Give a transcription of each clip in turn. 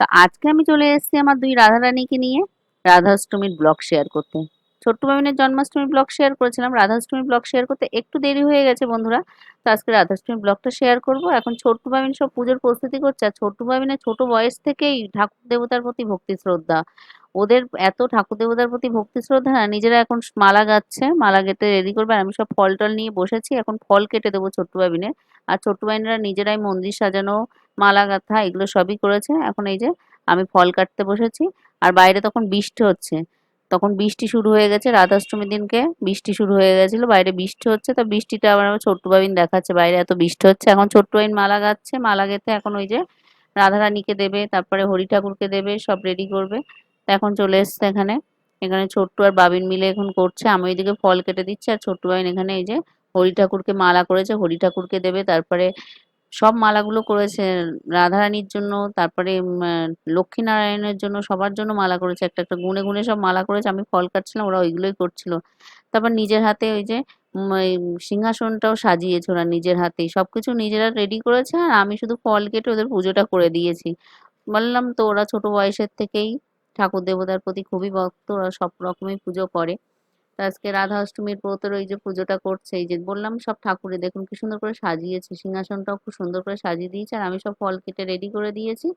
তা আজকে আমি চলে এসেছি আমার দুই রাধারানীকে নিয়ে রাধাষ্টমীর ব্লগ শেয়ার করতে। ছোট্ট বাবিনের জন্মাষ্টমীর ব্লগ শেয়ার করেছিলাম। রাধাষ্টমীর ব্লগ শেয়ার করতে একটু দেরি হয়ে গেছে বন্ধুরা, তো আজকে রাধাষ্টমীর ব্লগটা শেয়ার করব। এখন ছোট্ট বাবিন সব পুজোর প্রস্তুতি করছে, আর ছোট্ট বাবিনের ছোট বয়স থেকেই ঠাকুর দেবতার প্রতি ভক্তি শ্রদ্ধা। ওদের এত ঠাকুর দেবতার প্রতি ভক্তি শ্রদ্ধা না, নিজেরা এখন মালা গাচ্ছে, মালা গেতে রেডি করবে। আর আমি সব ফল টল নিয়ে বসেছি, এখন ফল কেটে দেবো ছোট্ট বাবিনের আর ছোট্ট বাবিনরা নিজেরাই মন্দির সাজানো মালা গাঁথা এগুলো সবই করেছে। এখন এই যে আমি ফল কাটতে বসেছি আর বাইরে তখন বৃষ্টি হচ্ছে। তখন বৃষ্টি শুরু হয়ে গেছে রাধাষ্টমীর দিনকে। বৃষ্টি শুরু হয়ে গেছিল, বাইরে বৃষ্টি হচ্ছে। তো বৃষ্টিটা আবার আমার ছোট্ট বাবিন দেখাচ্ছে, বাইরে এত বৃষ্টি হচ্ছে। এখন ছোট্ট বাবিন মালা গাচ্ছে, মালা গেঁথে এখন ওই যে রাধারানীকে দেবে, তারপরে হরি ঠাকুরকে দেবে, সব রেডি করবে। তো এখন চলে এসছে এখানে। এখানে ছোট্ট আর বাবিন মিলে এখন করছে। আমি ওইদিকে ফল কেটে দিচ্ছি আর ছোট্ট বাবিন এখানে এই যে হরি ঠাকুরকে মালা করেছে, হরি ঠাকুরকে দেবে, তারপরে সব মালাগুলো করেছে রাধারানীর জন্য তারপরে উম, আহ, লক্ষ্মীনারায়ণের জন্য সবার জন্য মালা করেছে একটা একটা গুনে গুনে সব মালা করেছে আমি ফল কাটছিলাম ওরা ওইগুলোই করছিল। তারপর নিজের হাতে ওই যে সিংহাসনটাও সাজিয়েছে ওরা নিজের হাতেই সবকিছু নিজেরা রেডি করেছে আর আমি শুধু ফল কেটে ওদের পুজোটা করে দিয়েছি। বললাম তো ওরা ছোট বয়সের থেকেই ঠাকুর দেবতার প্রতি খুবই ভক্ত ওরা সব রকমই পুজো করে। তো আজকে রাধা অষ্টমীর ব্রতের ওই যে পুজোটা করছে, এই যে বললাম সব ঠাকুরে দেখুন কি সুন্দর করে সাজিয়েছে, সিংহাসনটাও খুব সুন্দর করে সাজিয়ে দিয়েছে, আর আমি সব ফল কেটে রেডি করে দিয়েছি,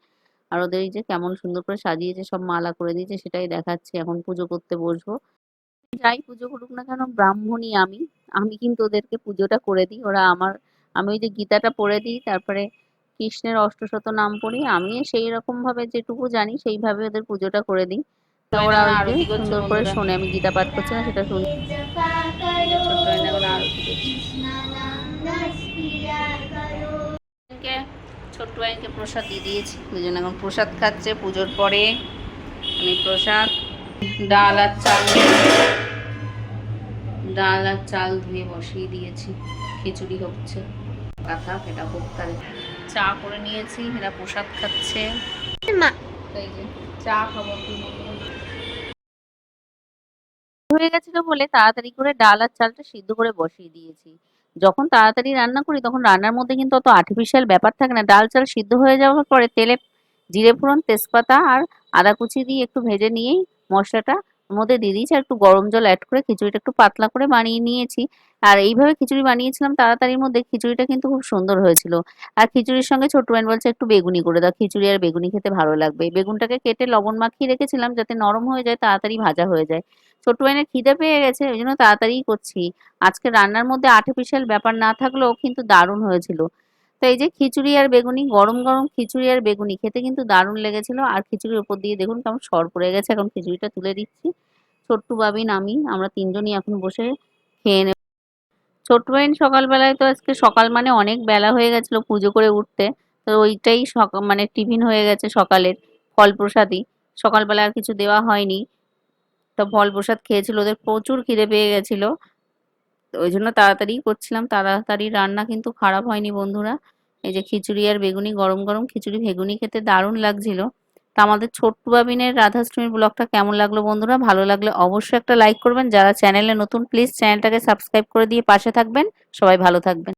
আর ওদের এই যে কেমন সুন্দর করে সাজিয়েছে, সব মালা করে দিয়েছে, সেটাই দেখাচ্ছি, এখন পুজো করতে বসবো। যাই পুজো করুক না কেন, ব্রাহ্মণই আমি আমি কিন্তু ওদেরকে পুজোটা করে দিই, ওরা আমার, আমি ওই যে গীতাটা পড়ে দিই, তারপরে কৃষ্ণের অষ্টশত নাম পড়ি আমি সেই রকম ভাবে যেটুকু জানি, সেইভাবে ওদের পুজোটা করে দিই। ওরা সুন্দর করে শোনে আমি গীতা পাঠ করছি না সেটা শুনি। ছোট্ট ভাইকে প্রসাদ দিয়ে দিয়েছি। দুজন এখন প্রসাদ খাচ্ছে পুজোর পরে। আমি প্রসাদ ডাল আর চাল ডাল আর চাল ধুয়ে বসিয়ে দিয়েছি। খিচুড়ি হচ্ছে। কথা এটা হোক তাহলে। চা করে নিয়েছি এরা প্রসাদ খাচ্ছে। এই যে চা খাব। হয়ে গেছিল বলে তাড়াতাড়ি করে ডাল আর চালটা সিদ্ধ করে বসিয়ে দিয়েছি। যখন তাড়াতাড়ি রান্না করি তখন রান্নার মধ্যে কিন্তু অত আর্টিফিশিয়াল ব্যাপার থাকে না। ডাল চাল সিদ্ধ হয়ে যাওয়ার পরে তেলে জিরে ফোড়ন, তেজপাতা আর আদা কুচি দিয়ে একটু ভেজে নিয়েই মশলাটা মধ্যে দিয়ে দিয়েছি, আর একটু গরম জল অ্যাড করে খিচুড়িটা একটু পাতলা করে বানিয়ে নিয়েছি। আর এইভাবে খিচুড়ি বানিয়েছিলাম তাড়াতাড়ির মধ্যে খিচুড়িটা কিন্তু খুব সুন্দর হয়েছিল। আর খিচুড়ির সঙ্গে ছোট বোন বলছে একটু বেগুনি করে দাও, খিচুড়ি আর বেগুনি খেতে ভালো লাগবে। বেগুনটাকে কেটে লবণ মাখিয়ে রেখেছিলাম যাতে নরম হয়ে যায়, তাড়াতাড়ি ভাজা হয়ে যায়। ছোট বোনের খিদে পেয়ে গেছে, ওই জন্য তাড়াতাড়িই করছি। আজকে রান্নার মধ্যে আর্টিফিশিয়াল ব্যাপার না থাকলেও কিন্তু দারুণ হয়েছিল। তো এই যে খিচুড়ি আর বেগুনি, গরম গরম খিচুড়ি আর বেগুনি, খেতে কিন্তু দারুণ লেগেছিল। আর খিচুড়ির উপর দিয়ে দেখুন কেমন সর পড়ে গেছে। এখন খিচুড়িটা তুলে দিচ্ছি। ছোট্টু বাবিন আমি, আমরা তিনজনই এখন বসে খেয়ে নেব। ছোট্ট বাবিন সকালবেলায় তো আজকে সকাল মানে অনেক বেলা হয়ে গেছিল পুজো করে উঠতে। তো ওইটাই সকাল মানে টিফিন হয়ে গেছে সকালের ফল প্রসাদই সকালবেলা আর কিছু দেওয়া হয়নি। তো ফল প্রসাদ খেয়েছিল, ওদের প্রচুর খিদে পেয়ে গেছিল। ওই জন্য তাড়াতাড়ি করছিলাম। তাড়াতাড়ি রান্না কিন্তু খারাপ হয়নি বন্ধুরা। এই যে খিচুড়ি আর বেগুনি, গরম গরম খিচুড়ি, বেগুনি খেতে দারুণ লাগছিল। তা আমাদের ছোট্ট বাবিনের রাধাষ্টমীর ব্লগটা কেমন লাগল বন্ধুরা? ভালো লাগলে অবশ্যই একটা লাইক করবেন। যারা চ্যানেলে নতুন, প্লিজ চ্যানেলটাকে সাবস্ক্রাইব করে দিয়ে পাশে থাকবেন। সবাই ভালো থাকবেন।